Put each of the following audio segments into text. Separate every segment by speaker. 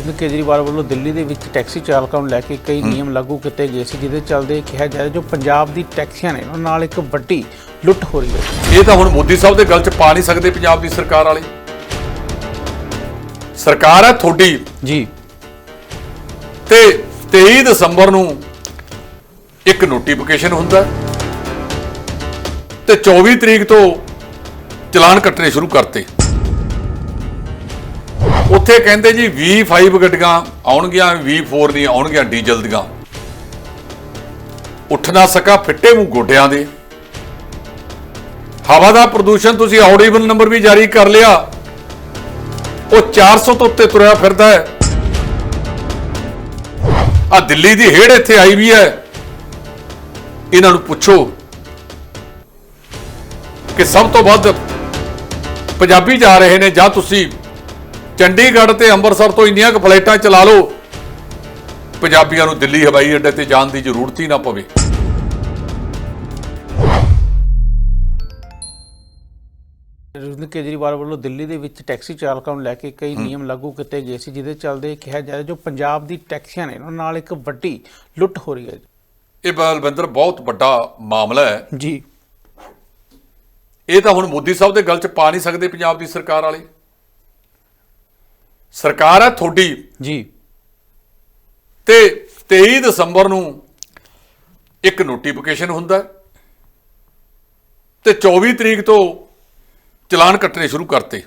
Speaker 1: ਅਰਵਿੰਦ ਕੇਜਰੀਵਾਲ ਵੱਲੋਂ ਦਿੱਲੀ ਦੇ ਵਿੱਚ ਟੈਕਸੀ ਚਾਲਕਾਂ ਨੂੰ ਲੈ ਕੇ ਕਈ ਨਿਯਮ ਲਾਗੂ ਕੀਤੇ ਗਏ ਸੀ ਜਿਹਦੇ ਚੱਲਦੇ ਕਿਹਾ ਜਾ ਰਿਹਾ ਜੋ ਪੰਜਾਬ ਦੀ ਟੈਕਸੀਆਂ ਨੇ ਉਹਨਾਂ ਨਾਲ ਇੱਕ ਵੱਡੀ ਲੁੱਟ ਹੋ ਰਹੀ ਹੈ।
Speaker 2: ਇਹ ਤਾਂ ਹੁਣ ਮੋਦੀ ਸਾਹਿਬ ਦੇ ਗੱਲ 'ਚ ਪਾ ਨਹੀਂ ਸਕਦੇ ਪੰਜਾਬ ਦੀ ਸਰਕਾਰ ਵਾਲੇ। ਸਰਕਾਰ ਹੈ ਤੁਹਾਡੀ।
Speaker 1: ਜੀ।
Speaker 2: ਤੇ 23 ਦਸੰਬਰ ਨੂੰ ਇੱਕ ਨੋਟੀਫਿਕੇਸ਼ਨ ਹੁੰਦਾ ਤੇ 24 ਤਰੀਕ ਤੋਂ ਚਲਾਨ ਕੱਟਣੇ ਸ਼ੁਰੂ ਕਰਤੇ। ਉੱਥੇ ਕਹਿੰਦੇ ਜੀ V5 ਗੱਡੀਆਂ ਆਉਣਗੀਆਂ V4 ਦੀਆਂ ਆਉਣਗੀਆਂ, ਡੀਜ਼ਲ ਦੀਆਂ। ਉੱਠ ਨਾ ਸਕਾ, ਫਿੱਟੇ ਮੂੰਹ ਗੋਡਿਆਂ ਦੇ। ਹਵਾ ਦਾ ਪ੍ਰਦੂਸ਼ਣ ਤੁਸੀਂ ਆਡੀਬਲ ਨੰਬਰ ਵੀ ਜਾਰੀ ਕਰ ਲਿਆ। ਉਹ 400 ਤੋਂ ਉੱਤੇ ਤੁਰਿਆ ਫਿਰਦਾ ਹੈ। ਆ ਦਿੱਲੀ ਦੀ ਹੇੜ ਇੱਥੇ ਆਈ ਵੀ ਹੈ। ਇਹਨਾਂ ਨੂੰ ਪੁੱਛੋ ਕਿ ਸਭ ਤੋਂ ਵੱਧ ਪੰਜਾਬੀ ਜਾ ਰਹੇ ਨੇ ਜਾਂ ਤੁਸੀਂ ਚੰਡੀਗੜ੍ਹ ਤੇ ਅੰਮ੍ਰਿਤਸਰ ਤੋਂ ਇੰਨੀਆਂ ਕੁ ਫਲਾਈਟਾਂ ਚਲਾ ਲਓ। ਪੰਜਾਬੀਆਂ ਨੂੰ ਦਿੱਲੀ ਹਵਾਈ ਅੱਡੇ ਤੇ ਜਾਣ ਦੀ ਜ਼ਰੂਰਤ ਹੀ ਨਾ ਪਵੇ।
Speaker 1: ਅਰਵਿੰਦ ਕੇਜਰੀਵਾਲ ਵੱਲੋਂ ਦਿੱਲੀ ਦੇ ਵਿੱਚ ਟੈਕਸੀ ਚਾਲਕਾਂ ਨੂੰ ਲੈ ਕੇ ਕਈ ਨਿਯਮ ਲਾਗੂ ਕੀਤੇ ਗਏ ਸੀ ਜਿਹਦੇ ਚੱਲਦੇ ਕਿਹਾ ਜਾ ਰਿਹਾ ਜੋ ਪੰਜਾਬ ਦੀ ਟੈਕਸੀਆਂ ਨੇ ਉਹਨਾਂ ਨਾਲ ਇੱਕ ਵੱਡੀ ਲੁੱਟ ਹੋ ਰਹੀ ਹੈ
Speaker 2: ਇਹ ਬਲਵਿੰਦਰ ਬਹੁਤ ਵੱਡਾ ਮਾਮਲਾ ਹੈ।
Speaker 1: ਜੀ।
Speaker 2: ਇਹ ਤਾਂ ਹੁਣ ਮੋਦੀ ਸਾਹਿਬ ਦੇ ਗੱਲ 'ਚ ਪਾ ਨਹੀਂ ਸਕਦੇ ਪੰਜਾਬ ਦੀ ਸਰਕਾਰ ਵਾਲੇ। ਸਰਕਾਰ ਹੈ ਤੁਹਾਡੀ।
Speaker 1: ਜੀ।
Speaker 2: ਤੇ 23 ਦਸੰਬਰ ਨੂੰ ਇੱਕ ਨੋਟੀਫਿਕੇਸ਼ਨ ਹੁੰਦਾ ਤੇ 24 ਤਰੀਕ ਤੋਂ ਚਲਾਨ ਕੱਟਣੇ ਸ਼ੁਰੂ ਕਰਤੇ।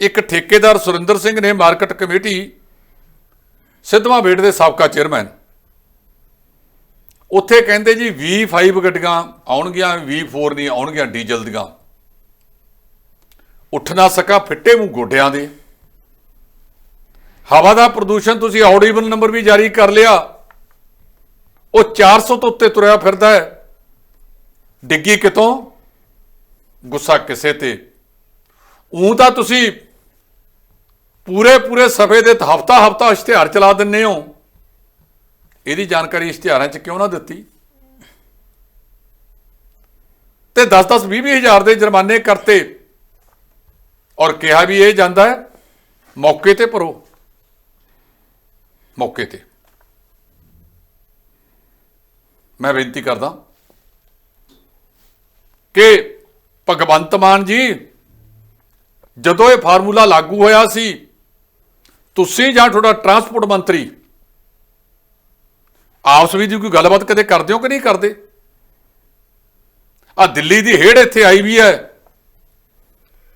Speaker 2: ਇੱਕ ਠੇਕੇਦਾਰ ਸੁਰਿੰਦਰ ਸਿੰਘ ਨੇ ਮਾਰਕੀਟ ਕਮੇਟੀ ਸਿੱਧਵਾਂ ਬੇਟ ਦੇ ਸਾਬਕਾ ਚੇਅਰਮੈਨ। ਉੱਥੇ ਕਹਿੰਦੇ ਜੀ V5 ਗੱਡੀਆਂ ਆਉਣਗੀਆਂ V4 ਦੀਆਂ ਆਉਣਗੀਆਂ ਡੀਜ਼ਲ ਦੀਆਂ। ਉੱਠ ਨਾ ਸਕਾ, ਫਿੱਟੇ ਮੂੰਹ ਗੋਡਿਆਂ ਦੇ। ਹਵਾ ਦਾ ਪ੍ਰਦੂਸ਼ਣ ਤੁਸੀਂ ਆਡੀਬਲ ਨੰਬਰ ਵੀ ਜਾਰੀ ਕਰ ਲਿਆ। ਉਹ 400 ਤੋਂ ਉੱਤੇ ਤੁਰਿਆ ਫਿਰਦਾ ਹੈ। ਡਿੱਗੀ ਕਿਤੋਂ? ਗੁੱਸਾ ਕਿਸੇ ਤੇ। ਉਂ ਤਾਂ ਤੁਸੀਂ ਪੂਰੇ ਪੂਰੇ ਸਫੇ ਦੇ ਹਫਤਾ ਹਫਤਾ ਇਸ਼ਤਿਹਾਰ ਚਲਾ ਦਿੰਨੇ ਹੋ। ਇਹਦੀ ਜਾਣਕਾਰੀ ਇਸ਼ਤਿਹਾਰਾਂ 'ਚ ਕਿਉਂ ਨਾ ਦਿੱਤੀ? ਤੇ 10-10 20 ਹਜ਼ਾਰ ਦੇ ਜੁਰਮਾਨੇ ਕਰਤੇ। ਔਰ ਕਿਹਾ ਵੀ ਇਹ ਜਾਂਦਾ ਹੈ, ਮੌਕੇ ਤੇ ਭਰੋ। ਮੌਕੇ ਤੇ। ਮੈਂ ਬੇਨਤੀ ਕਰਦਾ ਕਿ ਭਗਵੰਤ ਮਾਨ ਜੀ, ਜਦੋਂ ਇਹ ਫਾਰਮੂਲਾ ਲਾਗੂ ਹੋਇਆ ਸੀ, ਤੁਸੀਂ ਜਾਂ ਤੁਹਾਡਾ ਟਰਾਂਸਪੋਰਟ ਮੰਤਰੀ, ਆਪਸ ਵਿੱਚ ਕੋਈ ਗੱਲਬਾਤ ਕਦੇ ਕਰਦੇ ਹੋ ਕਿ ਨਹੀਂ ਕਰਦੇ? ਆ ਦਿੱਲੀ ਦੀ ਹੇੜ ਇੱਥੇ ਆਈ ਵੀ ਹੈ।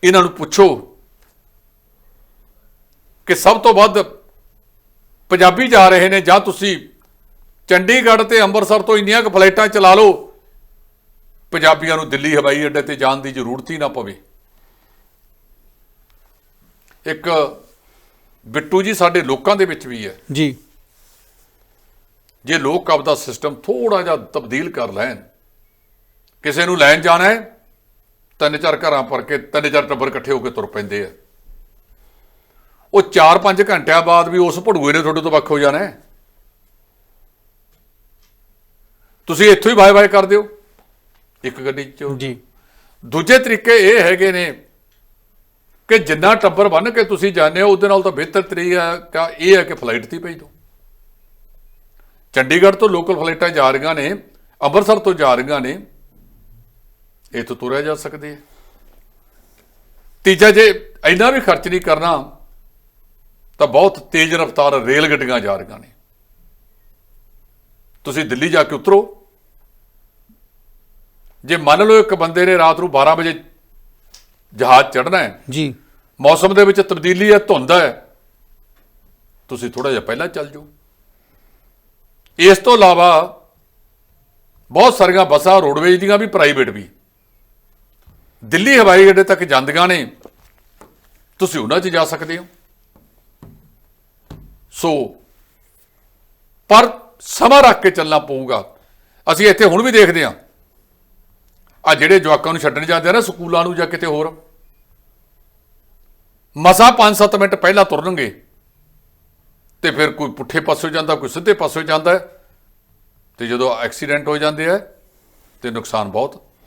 Speaker 2: ਇਹਨਾਂ ਨੂੰ ਪੁੱਛੋ ਕਿ ਸਭ ਤੋਂ ਵੱਧ ਪੰਜਾਬੀ ਜਾ ਰਹੇ ਨੇ ਜਾਂ ਤੁਸੀਂ ਚੰਡੀਗੜ੍ਹ ਤੇ ਅੰਮ੍ਰਿਤਸਰ ਤੋਂ ਇੰਨੀਆਂ ਕੁ ਫਲਾਈਟਾਂ ਚਲਾ ਲਓ ਪੰਜਾਬੀਆਂ ਨੂੰ ਦਿੱਲੀ ਹਵਾਈ ਅੱਡੇ ਤੇ ਜਾਣ ਦੀ ਜ਼ਰੂਰਤ ਹੀ ਨਾ ਪਵੇ। ਇੱਕ ਬਿੱਟੂ ਜੀ ਸਾਡੇ ਲੋਕਾਂ ਦੇ ਵਿੱਚ ਵੀ ਹੈ।
Speaker 1: ਜੀ।
Speaker 2: ਜੇ ਲੋਕ ਆਪਦਾ ਸਿਸਟਮ ਥੋੜਾ ਜਿਹਾ ਤਬਦੀਲ ਕਰ ਲੈਣ ਕਿਸੇ ਨੂੰ ਲੈਣ ਜਾਣਾ ਹੈ ਤਿੰਨ ਚਾਰ ਘਰਾਂ ਪਰ ਕੇ ਤਿੰਨ ਚਾਰ ਟੱਬਰ ਇਕੱਠੇ ਹੋ ਕੇ ਤੁਰ ਪੈਂਦੇ ਆ। ਉਹ 4-5 ਘੰਟਿਆਂ ਬਾਅਦ ਵੀ ਉਸ ਭੜੂਏ ਨੇ ਤੁਹਾਡੇ ਤੋਂ ਵੱਖ ਹੋ ਜਾਣਾ ਤੁਸੀਂ ਇੱਥੋਂ ਹੀ ਬਾਏ ਬਾਏ ਕਰ ਦਿਓ। ਇੱਕ ਗੱਡੀ ਚ
Speaker 1: ਜੀ।
Speaker 2: ਦੂਜੇ ਤਰੀਕੇ ਇਹ ਹੈਗੇ ਨੇ ਕਿ ਜਿੰਨਾ ਟੱਬਰ ਬੰਨ ਕੇ ਤੁਸੀਂ ਜਾਂਦੇ ਹੋ ਉਹਦੇ ਨਾਲ ਤਾਂ ਬਿਹਤਰ ਤਰੀਕਾ ਇਹ ਹੈ ਕਿ ਫਲਾਈਟ ਤੇ ਭੇਜ ਦਿਓ। ਚੰਡੀਗੜ੍ਹ ਤੋਂ ਲੋਕਲ ਫਲਾਈਟਾਂ ਜਾ ਰਹੀਆਂ ਨੇ ਅੰਮ੍ਰਿਤਸਰ ਤੋਂ ਜਾ ਰਹੀਆਂ ਨੇ ਇਹ ਤੋਂ ਤੁਰਿਆ ਜਾ ਸਕਦੇ ਹੈ। ਤੀਜਾ ਜੇ ਇੰਨਾ ਵੀ ਖਰਚ ਨਹੀਂ ਕਰਨਾ ਤਾਂ ਬਹੁਤ ਤੇਜ਼ ਰਫ਼ਤਾਰ ਰੇਲ ਗੱਡੀਆਂ ਜਾ ਰਹੀਆਂ ਨੇ। ਤੁਸੀਂ ਦਿੱਲੀ ਜਾ ਕੇ ਉਤਰੋ। ਜੇ ਮੰਨ ਲਓ ਇੱਕ ਬੰਦੇ ਨੇ ਰਾਤ ਨੂੰ 12 ਵਜੇ ਜਹਾਜ਼ ਚੜ੍ਹਨਾ ਹੈ
Speaker 1: ਜੀ।
Speaker 2: ਮੌਸਮ ਦੇ ਵਿੱਚ ਤਬਦੀਲੀ ਹੈ ਧੁੰਦ ਹੈ ਤੁਸੀਂ ਥੋੜਾ ਜਿਹਾ ਪਹਿਲਾਂ ਚੱਲ ਜਾਓ। ਇਸ ਤੋਂ ਇਲਾਵਾ ਬਹੁਤ ਸਾਰੀਆਂ ਬੱਸਾਂ ਰੋਡਵੇਜ ਦੀਆਂ ਵੀ ਪ੍ਰਾਈਵੇਟ ਵੀ। ਦਿੱਲੀ ਹਵਾਈ ਅੱਡੇ ਤੱਕ ਜਾਂਦੀਆਂ ਨੇ, ਤੁਸੀਂ ਉਹਨਾਂ 'ਚ ਜਾ ਸਕਦੇ ਹੋ। ਸੋ, ਪਰ ਸਮਾਂ ਰੱਖ ਕੇ ਚੱਲਣਾ ਪਊਗਾ। ਅਸੀਂ ਇੱਥੇ ਹੁਣ ਵੀ ਦੇਖਦੇ ਹਾਂ। ਆ ਜਿਹੜੇ ਜਵਾਕਾਂ ਨੂੰ ਛੱਡਣ ਜਾਂਦੇ ਆ ਨਾ ਸਕੂਲਾਂ ਨੂੰ ਜਾਂ ਕਿਤੇ ਹੋਰ, ਮਸਾ 5-7 ਮਿੰਟ ਪਹਿਲਾਂ ਤੁਰਨਗੇ। ਤੇ ਫਿਰ ਕੋਈ ਪੁੱਠੇ ਪਾਸੋਂ ਜਾਂਦਾ, ਕੋਈ ਸਿੱਧੇ ਪਾਸੋਂ ਜਾਂਦਾ ਹੈ। ਤੇ ਜਦੋਂ ਐਕਸੀਡੈਂਟ ਹੋ ਜਾਂਦੇ ਆ, ਤੇ ਨੁਕਸਾਨ ਬਹੁਤ